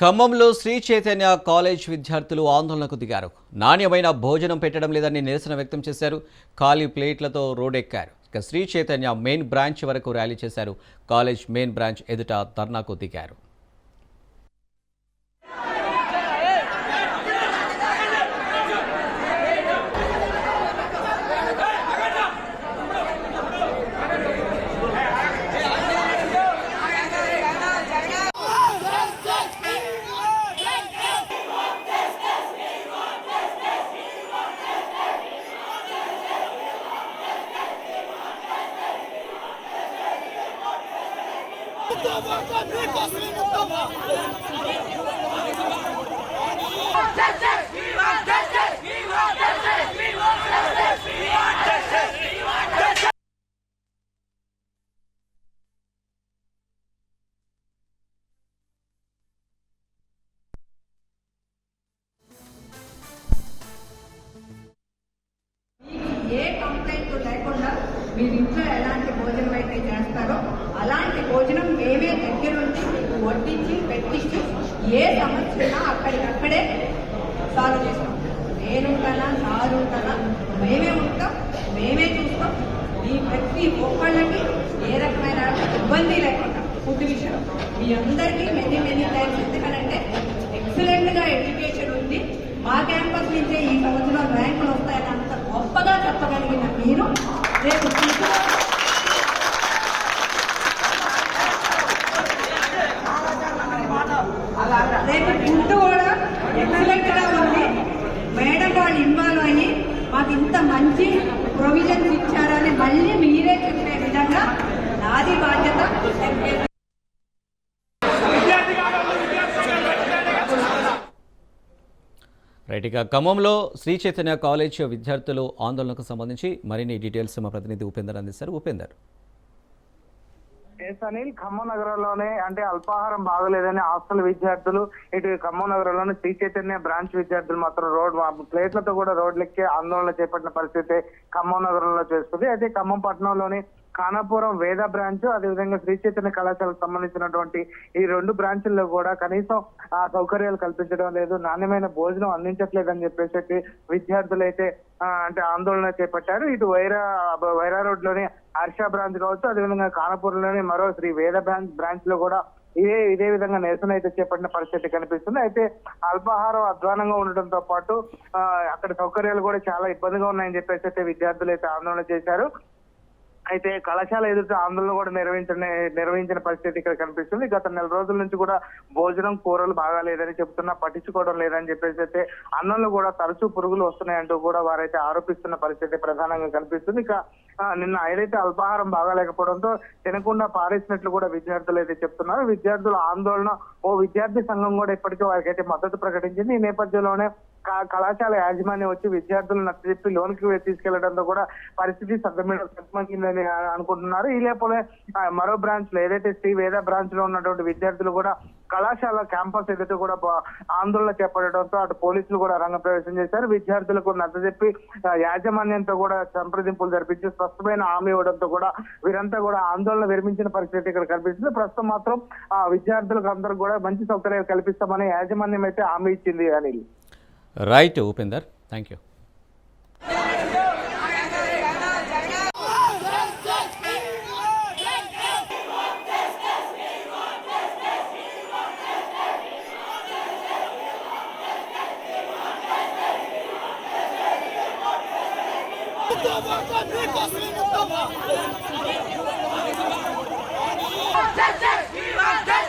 ఖమ్మంలో శ్రీ చైతన్య కాలేజ్ విద్యార్థులు ఆందోళనకు దిగారు. నాణ్యమైన భోజనం పెట్టడం లేదని నిరసన వ్యక్తం చేశారు. ఖాళీ ప్లేట్లతో రోడ్డెక్కారు ఇక శ్రీ చైతన్య మెయిన్ బ్రాంచ్ వరకు ర్యాలీ చేశారు. కాలేజ్ మెయిన్ బ్రాంచ్ ఎదుట ధర్నాకు దిగారు. ఏ కంప్లైంట్ లేకుండా మీరు ఇంట్లో ఎలాంటి భోజనం అయితే చేస్తారో అలాంటి భోజనం మేమే దగ్గరుండి వడ్డించి పెట్టించి ఏ సమస్య ఉన్నా అక్కడికక్కడే సాల్వ్ చేస్తాం. నేను ఉంటానా సార్ ఉంటానా మేమే ఉంటాం మేమే చూస్తాం. ఈ ప్రతి ఒక్కళ్ళకి ఏ రకమైన ఇబ్బంది లేకుండా ఫుడ్ విషయం. మీ అందరికీ మెనీ మెనీ థ్యాంక్స్ ఎందుకనంటే ఎక్సలెంట్గా ఎడ్యుకేషన్ ఉంది. మా క్యాంపస్ నుంచే ఈ సంవత్సరం ర్యాంకులు వస్తాయని అంత గొప్పగా చెప్పగలిగిన మీరు. రేపు ఫుడ్ కూడా ఎక్సలెంట్గా ఉంది మేడం వాళ్ళు ఇన్వాల్వ్ అయ్యి మాకు ఇంత మంచి ప్రొవిజన్స్ ఇచ్చారని మళ్ళీ మీరే చెప్పే విధంగా నాది బాధ్యత. రైట్ ఇక ఖమ్మంలో శ్రీ చైతన్య కాలేజ్ విద్యార్థులు ఆందోళనకు సంబంధించి మరిన్ని డీటెయిల్స్ మా ప్రతినిధి ఉపేందర్ అందిస్తారు. ఉపేందర్. ఎస్ అనిల్ ఖమ్మం నగరంలోనే అంటే అల్పాహారం బాగలేదని హాస్టల్ విద్యార్థులు ఇటు ఖమ్మం నగరంలోని శ్రీ చైతన్య బ్రాంచ్ విద్యార్థులు మాత్రం రోడ్ ప్లేట్లతో కూడా రోడ్లెక్కి ఆందోళన చేపట్టిన పరిస్థితి ఖమ్మం నగరంలో చేస్తుంది. అయితే ఖమ్మం పట్టణంలోని ఖానాపురం వేద బ్రాంచ్ అదేవిధంగా శ్రీ చైతన్య కళాశాలకు సంబంధించినటువంటి ఈ రెండు బ్రాంచ్ల్లో కూడా కనీసం ఆ సౌకర్యాలు కల్పించడం లేదు నాణ్యమైన భోజనం అందించట్లేదని చెప్పేసి విద్యార్థులు అయితే అంటే ఆందోళన చేపట్టారు. ఇటు వైరా వైరా రోడ్లోని హర్ష బ్రాంచ్ కావచ్చు అదేవిధంగా కానపూర్లోని మరో శ్రీ వేద బ్రాంచ్ బ్రాంచ్లో కూడా ఇదే ఇదే విధంగా నిరసన అయితే చేపట్టిన పరిస్థితి కనిపిస్తుంది. అయితే అల్పాహారం అధ్వానంగా ఉండటంతో పాటు అక్కడ సౌకర్యాలు కూడా చాలా ఇబ్బందిగా ఉన్నాయని చెప్పేసి అయితే విద్యార్థులు అయితే ఆందోళన చేశారు. అయితే కళాశాల ఎదుట ఆందోళన కూడా నిర్వహించిన నిర్వహించిన పరిస్థితి ఇక్కడ కనిపిస్తుంది. గత నెల రోజుల నుంచి కూడా భోజనం కూరలు బాగా లేదని చెప్తున్నా పట్టించుకోవడం లేదని చెప్పేసి అయితే అన్నంలో కూడా తరచూ పురుగులు వస్తున్నాయంటూ కూడా వారైతే ఆరోపిస్తున్న పరిస్థితి ప్రధానంగా కనిపిస్తుంది. ఇక నిన్న ఏదైతే అల్పాహారం బాగాలేకపోవడంతో తినకుండా పారేసినట్లు కూడా విద్యార్థులు అయితే చెప్తున్నారు. విద్యార్థుల ఆందోళన ఓ విద్యార్థి సంఘం కూడా ఇప్పటికే వారికైతే మద్దతు ప్రకటించింది. ఈ నేపథ్యంలోనే కళాశాల యాజమాన్యం వచ్చి విద్యార్థులను నచ్చజెప్పి లోనికి తీసుకెళ్ళడంతో కూడా పరిస్థితి సగమైన సగమకిందని అనుకుంటున్నారు. ఈ లేపలే మరో బ్రాంచ్లో ఏదైతే శ్రీ వేద బ్రాంచ్లో ఉన్నటువంటి విద్యార్థులు కూడా కళాశాల క్యాంపస్ ఎదుట కూడా ఆందోళన చేపట్టడంతో అటు పోలీసులు కూడా రంగప్రవేశం చేశారు. విద్యార్థులకు నచ్చజెప్పి యాజమాన్యంతో కూడా సంప్రదింపులు జరిపించి స్పష్టమైన హామీ ఇవ్వడంతో కూడా వీరంతా కూడా ఆందోళన విరమించిన పరిస్థితి ఇక్కడ కనిపిస్తుంది. ప్రస్తుతం మాత్రం ఆ విద్యార్థులకు అందరూ కూడా మంచి సౌకర్యాలు కల్పిస్తామని యాజమాన్యం అయితే హామీ ఇచ్చింది Anil. Right, Upinder. Thank you. Justice! We want justice!